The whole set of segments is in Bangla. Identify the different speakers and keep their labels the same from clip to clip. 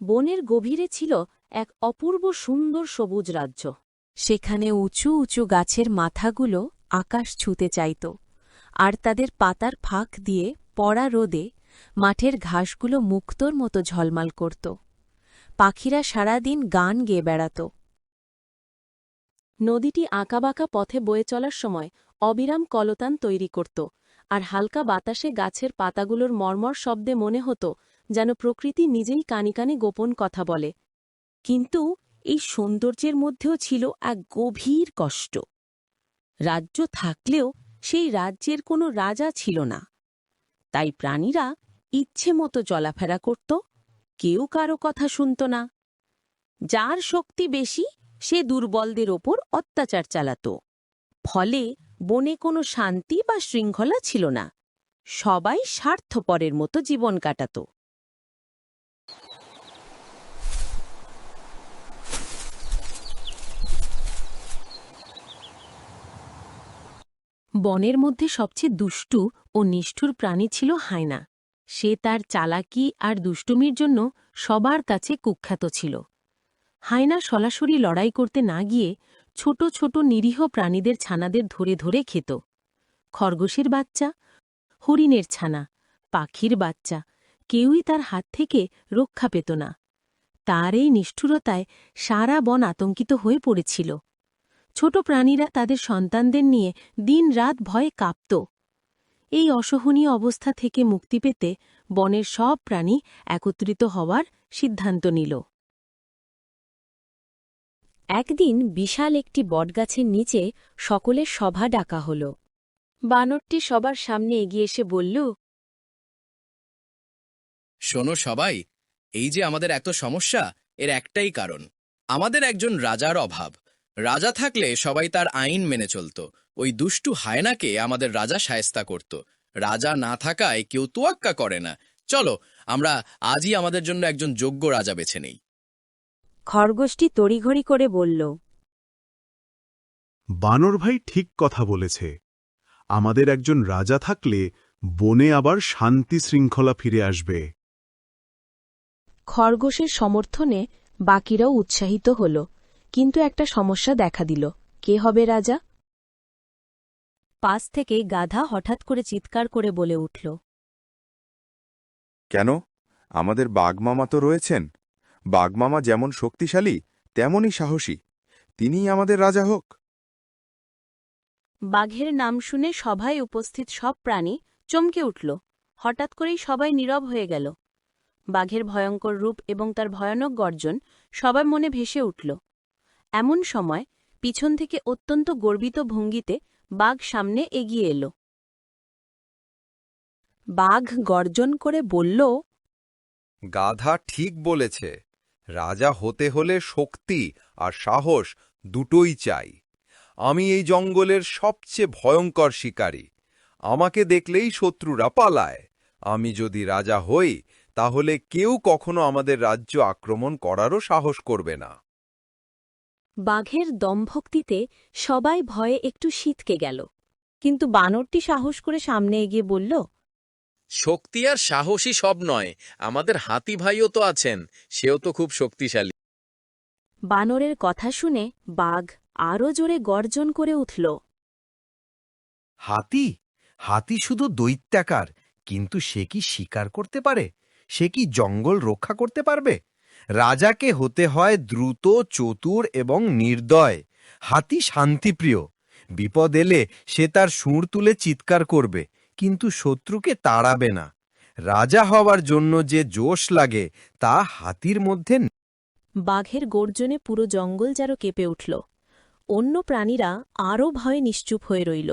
Speaker 1: বনের গভীরে ছিল এক অপূর্ব সুন্দর সবুজ রাজ্য। সেখানে উঁচু উঁচু গাছের মাথাগুলো আকাশ ছুঁতে চাইত, আর তাদের পাতার ফাঁক দিয়ে পড়া রোদে মাঠের ঘাসগুলো মুক্তোর মতো ঝলমাল করত। পাখিরা সারাদিন গান গেয়ে বেড়াত। নদীটি আঁকাবাঁকা পথে বয়ে চলার সময় অবিরাম কলতান তৈরি করত আর হালকা বাতাসে গাছের পাতাগুলোর মর্মর শব্দে মনে হতো যেন প্রকৃতি নিজেই কানে কানে গোপন কথা বলে। কিন্তু এই সৌন্দর্যের মধ্যেও ছিল এক গভীর কষ্ট। রাজ্য থাকলেও সেই রাজ্যের কোনো রাজা ছিল না। তাই প্রাণীরা ইচ্ছে মতো চলাফেরা করত, কেউ কারও কথা শুনত না। যার শক্তি বেশি, সে দুর্বলদের ওপর অত্যাচার চালাত। ফলে বনে কোনো শান্তি বা শৃঙ্খলা ছিল না। সবাই স্বার্থপরের মতো জীবন কাটাত। বনের মধ্যে সবচেয়ে দুষ্টু ও নিষ্ঠুর প্রাণী ছিল হায়না। সে তার চালাকি আর দুষ্টুমির জন্য সবার কাছে কুখ্যাত ছিল। হায়না সরাসরি লড়াই করতে না গিয়ে ছোট ছোট নিরীহ প্রাণীদের ছানাদের ধরে ধরে খেত। খরগোশের বাচ্চা, হরিণের ছানা, পাখির বাচ্চা, কেউই তার হাত থেকে রক্ষা পেত না। তার এই নিষ্ঠুরতায় সারা বন আতঙ্কিত হয়ে পড়েছিল। ছোট প্রাণীরা তাদের সন্তানদের নিয়ে দিনরাত ভয়ে কাঁপত। এই অসহনীয় অবস্থা থেকে মুক্তি পেতে বনের সব প্রাণী একত্রিত হওয়ার সিদ্ধান্ত নিল। একদিন বিশাল একটি বটগাছের নিচে সকলের সভা ডাকা হল। বানরটি সবার সামনে এগিয়ে এসে বলল,
Speaker 2: শোনো সবাই, এই যে আমাদের এত সমস্যা, এর একটাই কারণ। আমাদের একজন রাজার অভাব। রাজা থাকলে সবাই তার আইন মেনে চলত। ওই দুষ্টু হায়নাকে আমাদের রাজা সায়স্তা করত। রাজা না থাকায় কেউ তোয়াক্কা করে না। চলো, আমরা আজই আমাদের জন্য একজন যোগ্য রাজা বেছে নেই।
Speaker 1: খরগোশটি তড়িঘড়ি করে বলল
Speaker 3: বানর ভাই ঠিক কথা বলেছে। আমাদের একজন রাজা থাকলে বনে আবার শান্তি শৃঙ্খলা ফিরে আসবে।
Speaker 1: খরগোশের সমর্থনে বাকিরাও উৎসাহিত হল কিন্তু একটা সমস্যা দেখা দিল। কে হবে রাজা? পাশ থেকে গাধা হঠাৎ করে চিৎকার করে বলে উঠল
Speaker 4: কেন? আমাদের বাঘমামা তো রয়েছেন। বাঘমামা যেমন শক্তিশালী তেমনই সাহসী। তিনিই আমাদের রাজা হোক।
Speaker 1: বাঘের নাম শুনে সভায় উপস্থিত সব প্রাণী চমকে উঠল। হঠাৎ করেই সবাই নীরব হয়ে গেল। বাঘের ভয়ঙ্কর রূপ এবং তার ভয়ানক গর্জন সবার মনে ভেসে উঠল। এমন সময় পিছন থেকে অত্যন্ত গর্বিত ভঙ্গিতে বাঘ সামনে এগিয়ে এলো। বাঘ গর্জন করে বলল
Speaker 5: গাধা ঠিক বলেছে। রাজা হতে হলে শক্তি আর সাহস দুটোই চাই। আমি এই জঙ্গলের সবচেয়ে ভয়ঙ্কর শিকারী। আমাকে দেখলেই শত্রুরা পালায়। আমি যদি রাজা হই, তাহলে কেউ কখনো আমাদের রাজ্য আক্রমণ করারও সাহস করবে না।
Speaker 1: বাঘের দমভক্তিতে সবাই ভয়ে একটু শীতকে গেল। কিন্তু বানরটি সাহস করে সামনে এগিয়ে বলল
Speaker 2: শক্তি আর সাহসী সব নয় আমাদের হাতি ভাইও তো আছেন সেও তো খুব শক্তিশালী।
Speaker 1: বানরের কথা শুনে বাঘ আরও জোরে গর্জন করে উঠল।
Speaker 6: হাতি? হাতি শুধু দৈত্যাকার কিন্তু সে কি শিকার করতে পারে? সে কি জঙ্গল রক্ষা করতে পারবে? রাজাকে হতে হয় দ্রুত চতুর এবং নির্দয়। হাতি শান্তিপ্রিয়। বিপদ এলে সে তার সুর তুলে চিৎকার করবে। কিন্তু শত্রুকে তাড়াবে না। রাজা হওয়ার জন্য যে জোশ লাগে তা হাতির মধ্যে
Speaker 1: বাঘের গর্জনে পুরো জঙ্গল যেন কেঁপে উঠল। অন্য প্রাণীরা আরও ভয়ে নিশ্চুপ হয়ে রইল।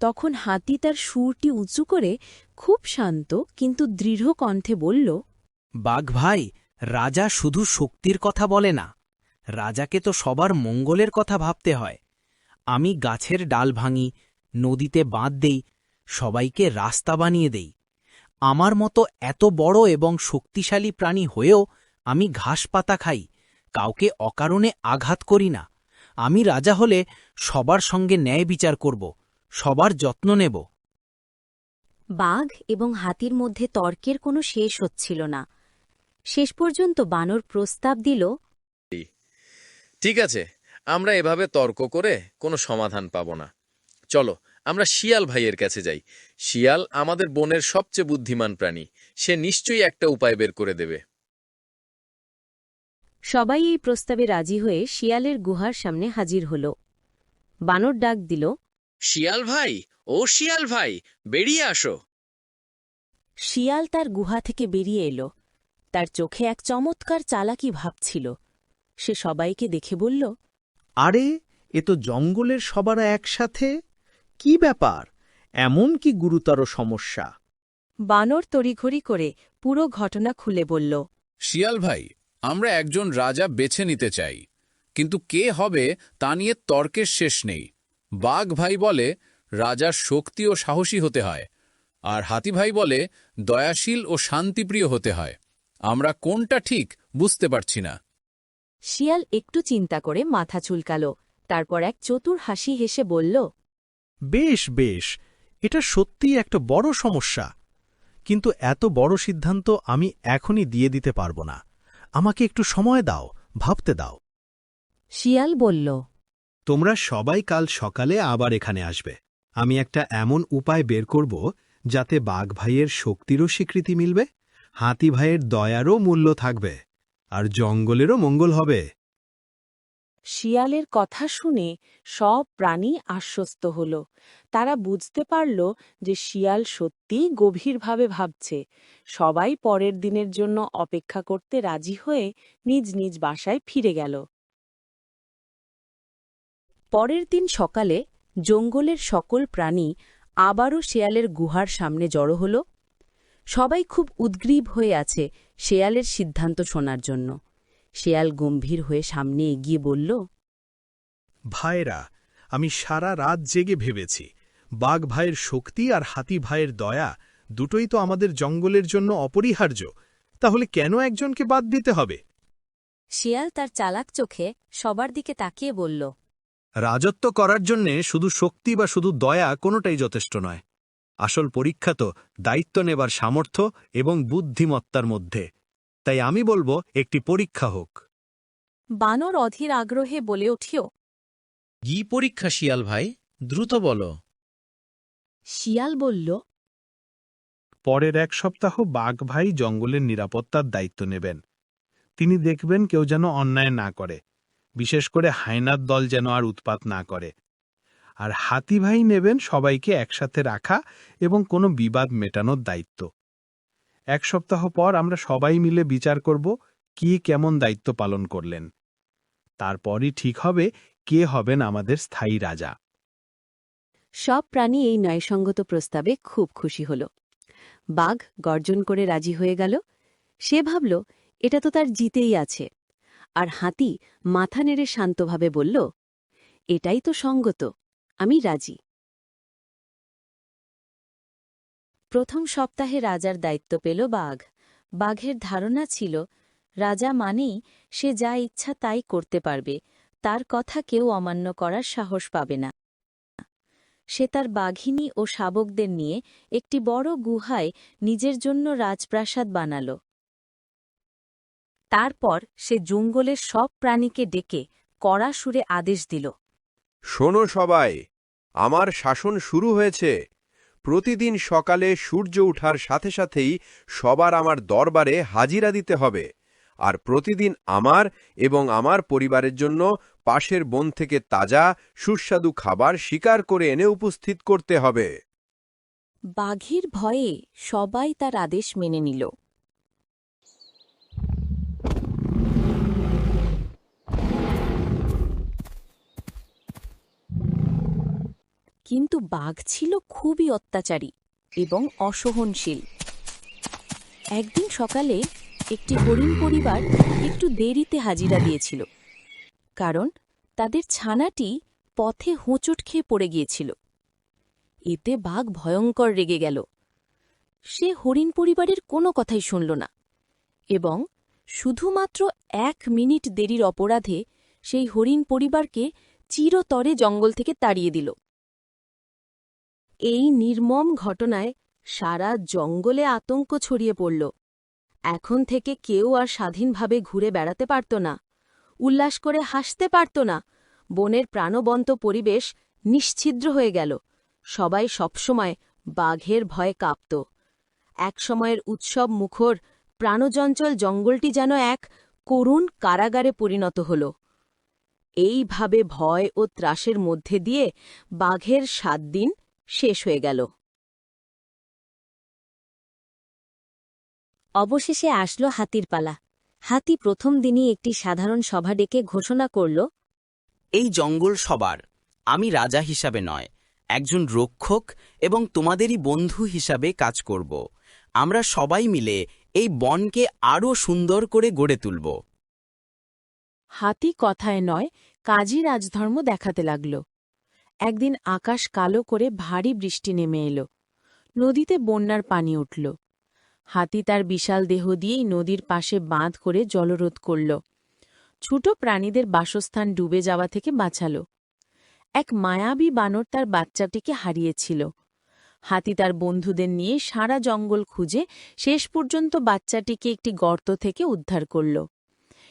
Speaker 1: তখন হাতি তার সুরটি উঁচু করে খুব শান্ত কিন্তু দৃঢ় কণ্ঠে বলল
Speaker 7: বাঘ ভাই রাজা শুধু শক্তির কথা বলে না। রাজাকে তো সবার মঙ্গলের কথা ভাবতে হয়। আমি গাছের ডাল ভাঙি নদীতে বাঁধ দেই সবাইকে রাস্তা বানিয়ে দেই। আমার মতো এত বড় এবং শক্তিশালী প্রাণী হয়েও আমি ঘাস পাতা খাই কাউকে অকারণে আঘাত করি না। আমি রাজা হলে সবার সঙ্গে ন্যায় বিচার করব সবার যত্ন নেব।
Speaker 1: বাঘ এবং হাতির মধ্যে তর্কের কোনো শেষ হচ্ছিল না। শেষ পর্যন্ত বানর প্রস্তাব দিল
Speaker 2: ঠিক আছে আমরা এভাবে তর্ক করে কোনো সমাধান পাব না। চলো আমরা শিয়াল ভাইয়ের কাছে যাই। শিয়াল আমাদের বনের সবচেয়ে বুদ্ধিমান প্রাণী। সে নিশ্চয়ই একটা উপায় বের করে দেবে।
Speaker 1: সবাই এই প্রস্তাবে রাজি হয়ে শিয়ালের গুহার সামনে হাজির হল। বানর ডাক দিল
Speaker 2: শিয়াল ভাই ও শিয়াল ভাই বেরিয়ে আসো।
Speaker 1: শিয়াল তার গুহা থেকে বেরিয়ে এলো। তার চোখে এক চমৎকার চালাকি ভাব ছিল। সে সবাইকে দেখে বলল
Speaker 7: আরে এ তো জঙ্গলের সবারা একসাথে? কি ব্যাপার? এমন কি গুরুতর সমস্যা?
Speaker 1: বানর তড়িঘড়ি করে পুরো ঘটনা খুলে বলল
Speaker 8: শিয়াল ভাই আমরা একজন রাজা বেছে নিতে চাই কিন্তু কে হবে তা নিয়ে তর্কের শেষ নেই। বাঘ ভাই বলে রাজার শক্তি ও সাহসী হতে হয় আর হাতি ভাই বলে দয়াশীল ও শান্তিপ্রিয় হতে হয়। আমরা কোনটা ঠিক বুঝতে পারছি না।
Speaker 1: শিয়াল একটু চিন্তা করে মাথা চুলকাল তারপর এক চতুর হাসি হেসে বলল
Speaker 9: বেশ বেশ এটা সত্যিই একটা বড় সমস্যা। কিন্তু এত বড় সিদ্ধান্ত আমি এখনই দিয়ে দিতে পারব না। আমাকে একটু সময় দাও ভাবতে দাও।
Speaker 1: শিয়াল বলল
Speaker 9: তোমরা সবাই কাল সকালে আবার এখানে আসবে। আমি একটা এমন উপায় বের করব যাতে বাঘ ভাইয়ের শক্তিরও স্বীকৃতি মিলবে হাতি ভাইয়ের দয়ারও মূল্য থাকবে আর জঙ্গলেরও মঙ্গল হবে।
Speaker 1: শিয়ালের কথা শুনে সব প্রাণী আশ্বস্ত হল। তারা বুঝতে পারল যে শিয়াল সত্যিই গভীরভাবে ভাবছে। সবাই পরের দিনের জন্য অপেক্ষা করতে রাজি হয়ে নিজ নিজ বাসায় ফিরে গেল। পরের দিন সকালে জঙ্গলের সকল প্রাণী আবারও শেয়ালের গুহার সামনে জড়ো হল। সবাই খুব উদ্গ্রীব হয়ে আছে শেয়ালের সিদ্ধান্ত শোনার জন্য। শেয়াল গম্ভীর হয়ে সামনে এগিয়ে বলল
Speaker 9: ভাইরা আমি সারা রাত জেগে ভেবেছি বাঘ ভাইয়ের শক্তি আর হাতি ভাইয়ের দয়া দুটোই তো আমাদের জঙ্গলের জন্য অপরিহার্য তাহলে কেন একজনকে বাদ দিতে হবে?
Speaker 1: শিয়াল তার চালাক চোখে সবার দিকে তাকিয়ে বলল
Speaker 9: রাজত্ব করার জন্যে শুধু শক্তি বা শুধু দয়া কোনোটাই যথেষ্ট নয়। আসল পরীক্ষা তো দায়িত্ব নেবার সামর্থ্য এবং বুদ্ধিমত্তার মধ্যে। তাই আমি বলব একটি পরীক্ষা হোক।
Speaker 1: বানর অধীর আগ্রহে বলে উঠিও।
Speaker 7: কি পরীক্ষা শিয়াল ভাই? দ্রুত বলো।
Speaker 1: শিয়াল বলল
Speaker 9: পরের এক সপ্তাহ বাঘ ভাই জঙ্গলের নিরাপত্তার দায়িত্ব নেবেন। তিনি দেখবেন কেউ যেন অন্যায় না করে বিশেষ করে হায়নার দল যেন আর উৎপাত না করে। আর হাতি ভাই নেবেন সবাইকে একসাথে রাখা এবং কোনো বিবাদ মেটানোর দায়িত্ব। এক সপ্তাহ পর আমরা সবাই মিলে বিচার করব কি কেমন দায়িত্ব পালন করলেন। তারপরই ঠিক হবে কে হবেন আমাদের স্থায়ী রাজা।
Speaker 1: সব প্রাণী এই ন্যায়সঙ্গত প্রস্তাবে খুব খুশি হল। বাঘ গর্জন করে রাজি হয়ে গেল। সে ভাবল, এটা তো তার জিতেই আছে। আর হাতি মাথা নেড়ে শান্তভাবে বলল, এটাই তো সঙ্গত, আমি রাজি। প্রথম সপ্তাহে রাজার দায়িত্ব পেল বাঘ। বাঘের ধারণা ছিল, রাজা মানেই সে যা ইচ্ছা তাই করতে পারবে, তার কথা কেউ অমান্য করার সাহস পাবে না। সে তার বাঘিনী ও শাবকদের নিয়ে একটি বড় গুহায় নিজের জন্য রাজপ্রাসাদ বানাল। তারপর সে জঙ্গলের সব প্রাণীকে ডেকে কড়া সুরে আদেশ দিল,
Speaker 5: শোনো সবাই, আমার শাসন শুরু হয়েছে। প্রতিদিন সকালে সূর্য ওঠার সাথে সাথেই সবার আমার দরবারে হাজিরা দিতে হবে। আর প্রতিদিন আমার এবং আমার পরিবারের জন্য পাশের বন থেকে তাজা, সুস্বাদু খাবার শিকার করে এনে উপস্থিত করতে হবে।
Speaker 1: বাঘের ভয়ে সবাই তার আদেশ মেনে নিল। কিন্তু বাঘ ছিল খুবই অত্যাচারী এবং অসহনশীল। একদিন সকালে একটি হরিণ পরিবার একটু দেরিতে হাজিরা দিয়েছিল, কারণ তাদের ছানাটি পথে হোঁচট খেয়ে পড়ে গিয়েছিল। এতে বাঘ ভয়ঙ্কর রেগে গেল। সে হরিণ পরিবারের কোনো কথাই শুনল না এবং শুধুমাত্র এক মিনিট দেরির অপরাধে সেই হরিণ পরিবারকে চিরতরে জঙ্গল থেকে তাড়িয়ে দিল। এই নির্মম ঘটনায় সারা জঙ্গলে আতঙ্ক ছড়িয়ে পড়ল। এখন থেকে কেউ আর স্বাধীনভাবে ঘুরে বেড়াতে পারত না। উল্লাস করে হাসতে পারত না। বনের প্রাণবন্ত পরিবেশ নিশ্ছিদ্র হয়ে গেল। সবাই সবসময় বাঘের ভয়ে কাঁপত। একসময়ের উৎসব মুখর প্রাণচঞ্চল জঙ্গলটি যেন এক করুণ কারাগারে পরিণত হল। এইভাবে ভয় ও ত্রাসের মধ্যে দিয়ে বাঘের সাত দিন শেষ হয়ে গেল।
Speaker 10: অবশেষে আসলো হাতির পালা। হাতি প্রথম দিনই একটি সাধারণ সভা ডেকে ঘোষণা করল
Speaker 7: এই জঙ্গল সবার আমি রাজা হিসাবে নয় একজন রক্ষক এবং তোমাদেরই বন্ধু হিসাবে কাজ করব। আমরা সবাই মিলে এই বনকে আরও সুন্দর করে গড়ে তুলব।
Speaker 1: হাতি কথায় নয় কাজী রাজধর্ম দেখাতে লাগল। একদিন আকাশ কালো করে ভারী বৃষ্টি নেমে এলো। নদীতে বন্যার পানি উঠল। হাতি তার বিশাল দেহ দিয়েই নদীর পাশে বাঁধ করে জলরোধ করল। ছোট প্রাণীদের বাসস্থান ডুবে যাওয়া থেকে বাঁচাল। এক মায়াবী বানর তার বাচ্চাটিকে হারিয়েছিল। হাতি তার বন্ধুদের নিয়ে সারা জঙ্গল খুঁজে শেষ পর্যন্ত বাচ্চাটিকে একটি গর্ত থেকে উদ্ধার করল।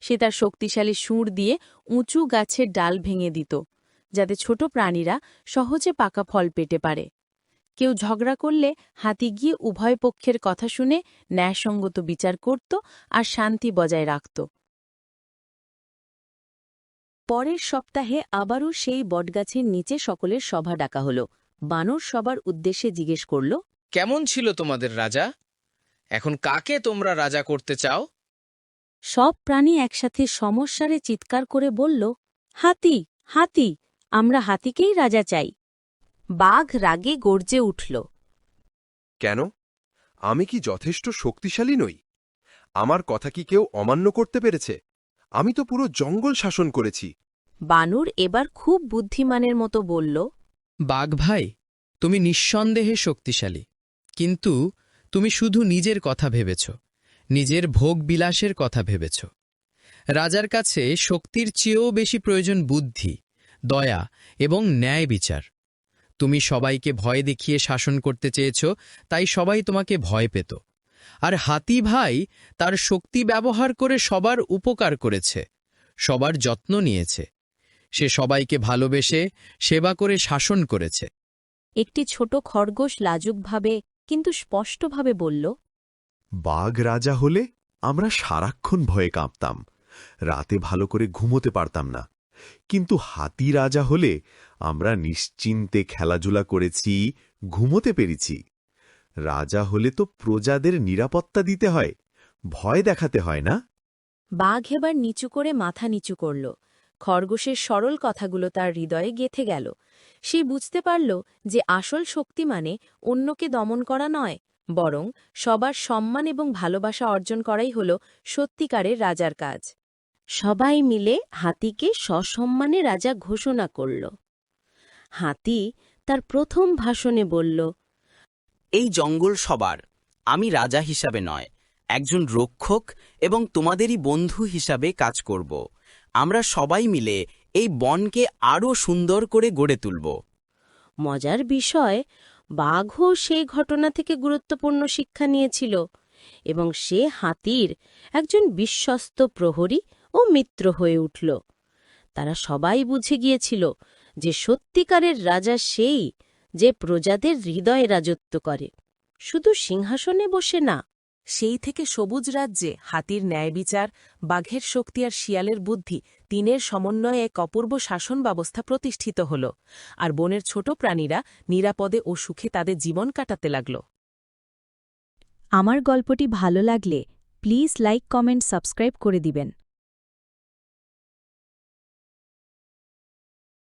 Speaker 1: সে তার শক্তিশালী সুর দিয়ে উঁচু গাছের ডাল ভেঙে দিত। যাতে ছোট প্রাণীরা সহজে পাকা ফল পেতে পারে। কেউ ঝগড়া করলে হাতি গিয়ে উভয় পক্ষের কথা শুনে ন্যায়সঙ্গত বিচার করত আর শান্তি বজায় রাখত। পরের সপ্তাহে আবারও সেই বটগাছের নিচে সকলের সভা ডাকা হল। বানর সবার উদ্দেশ্যে জিজ্ঞেস করল
Speaker 2: কেমন ছিল তোমাদের রাজা? এখন কাকে তোমরা রাজা করতে চাও?
Speaker 1: সব প্রাণী একসাথে সমস্যারে চিৎকার করে বলল হাতি হাতি আমরা হাতিকেই রাজা চাই। বাঘ রাগে গর্জে উঠল।
Speaker 5: কেন? আমি কি যথেষ্ট শক্তিশালী নই? আমার কথা কি কেউ অমান্য করতে পেরেছে? আমি তো পুরো জঙ্গল শাসন করেছি।
Speaker 1: বানর এবার খুব বুদ্ধিমানের মতো বলল
Speaker 2: বাঘ ভাই তুমি নিঃসন্দেহে শক্তিশালী। কিন্তু তুমি শুধু নিজের কথা ভেবেছ নিজের ভোগ বিলাসের কথা ভেবেছ। রাজার কাছে শক্তির চেয়েও বেশি প্রয়োজন বুদ্ধি দয়া এবং ন্যায় বিচার। তুমি সবাইকে ভয় দেখিয়ে শাসন করতে চেয়েছ তাই সবাই তোমাকে ভয় পেত। আর হাতি ভাই তার শক্তি ব্যবহার করে সবার উপকার করেছে সবার যত্ন নিয়েছে। সে সবাইকে ভালোবেসে সেবা করে শাসন করেছে।
Speaker 1: একটি ছোট খরগোশ লাজুকভাবে কিন্তু স্পষ্টভাবে বলল
Speaker 3: বাঘ রাজা হলে আমরা সারাক্ষণ ভয়ে কাঁপতাম। রাতে ভালো করে ঘুমোতে পারতাম না। কিন্তু হাতি রাজা হলে আমরা নিশ্চিন্তে খেলাধুলা করেছি, ঘুমোতে পেরেছি। রাজা হলে তো প্রজাদের নিরাপত্তা দিতে হয়, ভয় দেখাতে হয় না?
Speaker 1: বাঘ এবার নিচু করে মাথা নিচু করল। খরগোশের সরল কথাগুলো তার হৃদয়ে গেথে গেল। সে বুঝতে পারল যে আসল শক্তি মানে অন্যকে দমন করা নয়, বরং সবার সম্মান এবং ভালোবাসা অর্জন করাই হল সত্যিকারের রাজার কাজ। সবাই মিলে হাতিকে সসম্মানে রাজা ঘোষণা করল। হাতি তার প্রথম ভাষণে বলল
Speaker 7: এই জঙ্গল সবার আমি রাজা হিসাবে নয় একজন রক্ষক এবং তোমাদেরই বন্ধু হিসাবে কাজ করব। আমরা সবাই মিলে এই বনকে আরও সুন্দর করে গড়ে তুলব।
Speaker 1: মজার বিষয় বাঘও সেই ঘটনা থেকে গুরুত্বপূর্ণ শিক্ষা নিয়েছিল এবং সে হাতির একজন বিশ্বস্ত প্রহরী ও মিত্র হয়ে উঠল। তারা সবাই বুঝে গিয়েছিল যে সত্যিকারের রাজা সেই যে প্রজাদের হৃদয়ে রাজত্ব করে। শুধু সিংহাসনে বসে না, সেই থেকে সবুজ রাজ্যে হাতির ন্যায় বিচার বাঘের শক্তি আর শিয়ালের বুদ্ধি তিনের সমন্বয়ে এক অপূর্ব শাসন ব্যবস্থা প্রতিষ্ঠিত হল, আর বনের ছোট প্রাণীরা নিরাপদে ও সুখে তাদের জীবন কাটাতে লাগল।
Speaker 10: আমার গল্পটি ভালো লাগলে প্লিজ লাইক, কমেন্ট, সাবস্ক্রাইব করে দিবেন।